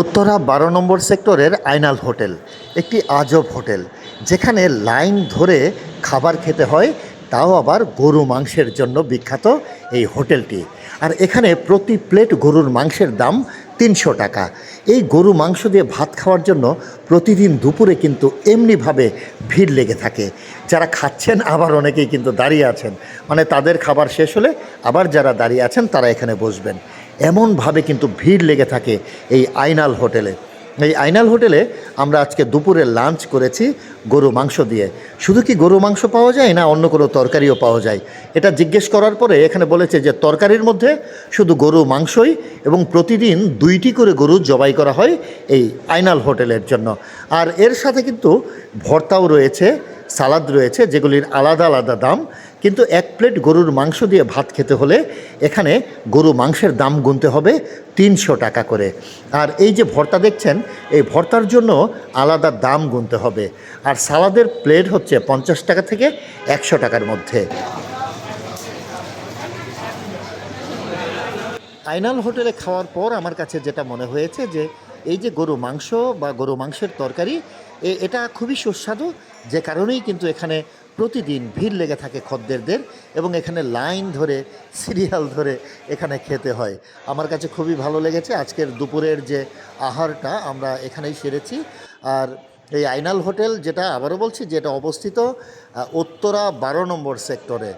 উত্তরা বারো নম্বর সেক্টরের আইনাল হোটেল, একটি আজব হোটেল, যেখানে লাইন ধরে খাবার খেতে হয়, তাও আবার গরু মাংসের জন্য বিখ্যাত এই হোটেলটি। আর এখানে প্রতি প্লেট গরুর মাংসের দাম তিনশো টাকা। এই গরু মাংস দিয়ে ভাত খাওয়ার জন্য প্রতিদিন দুপুরে কিন্তু এমনিভাবে ভিড় লেগে থাকে। যারা খাচ্ছেন, আবার অনেকেই কিন্তু দাঁড়িয়ে আছেন। মানে তাদের খাবার শেষ হলে আবার যারা দাঁড়িয়ে আছেন, তারা এখানে বসবেন। এমনভাবে কিন্তু ভিড় লেগে থাকে এই আইনাল হোটেলে। এই আইনাল হোটেলে আমরা আজকে দুপুরে লাঞ্চ করেছি গরু মাংস দিয়ে। শুধু কি গরু মাংস পাওয়া যায় না অন্য কোনো তরকারিও পাওয়া যায়? এটা জিজ্ঞেস করার পরে এখানে বলেছে যে তরকারির মধ্যে শুধু গরু মাংসই এবং প্রতিদিন দুইটি করে গরু জবাই করা হয় এই আইনাল হোটেলের জন্য। আর এর সাথে কিন্তু ভর্তাও রয়েছে, সালাদ রয়েছে, যেগুলির আলাদা আলাদা দাম। কিন্তু এক প্লেট গরুর মাংস দিয়ে ভাত খেতে হলে এখানে গরু মাংসের দাম গুনতে হবে তিনশো টাকা করে। আর এই যে ভর্তা দেখছেন, এই ভর্তার জন্য আলাদা দাম গুনতে হবে। আর সালাদের প্লেট হচ্ছে পঞ্চাশ টাকা থেকে একশো টাকার মধ্যে। আইনাল হোটেলে খাওয়ার পর আমার কাছে যেটা মনে হয়েছে যে, এই যে গরু মাংস বা গরু মাংসের তরকারি এটা খুবই সুস্বাদু, যে কারণেই কিন্তু এখানে প্রতিদিন ভিড় লেগে থাকে খদ্দেরদের এবং এখানে লাইন ধরে, সিরিয়াল ধরে এখানে খেতে হয়। আমার কাছে খুবই ভালো লেগেছে। আজকের দুপুরের যে আহারটা আমরা এখানেই সেরেছি। আর এই আইনাল হোটেল যেটা আবারও বলছি, যেটা অবস্থিত উত্তরা বারো নম্বর সেক্টরে।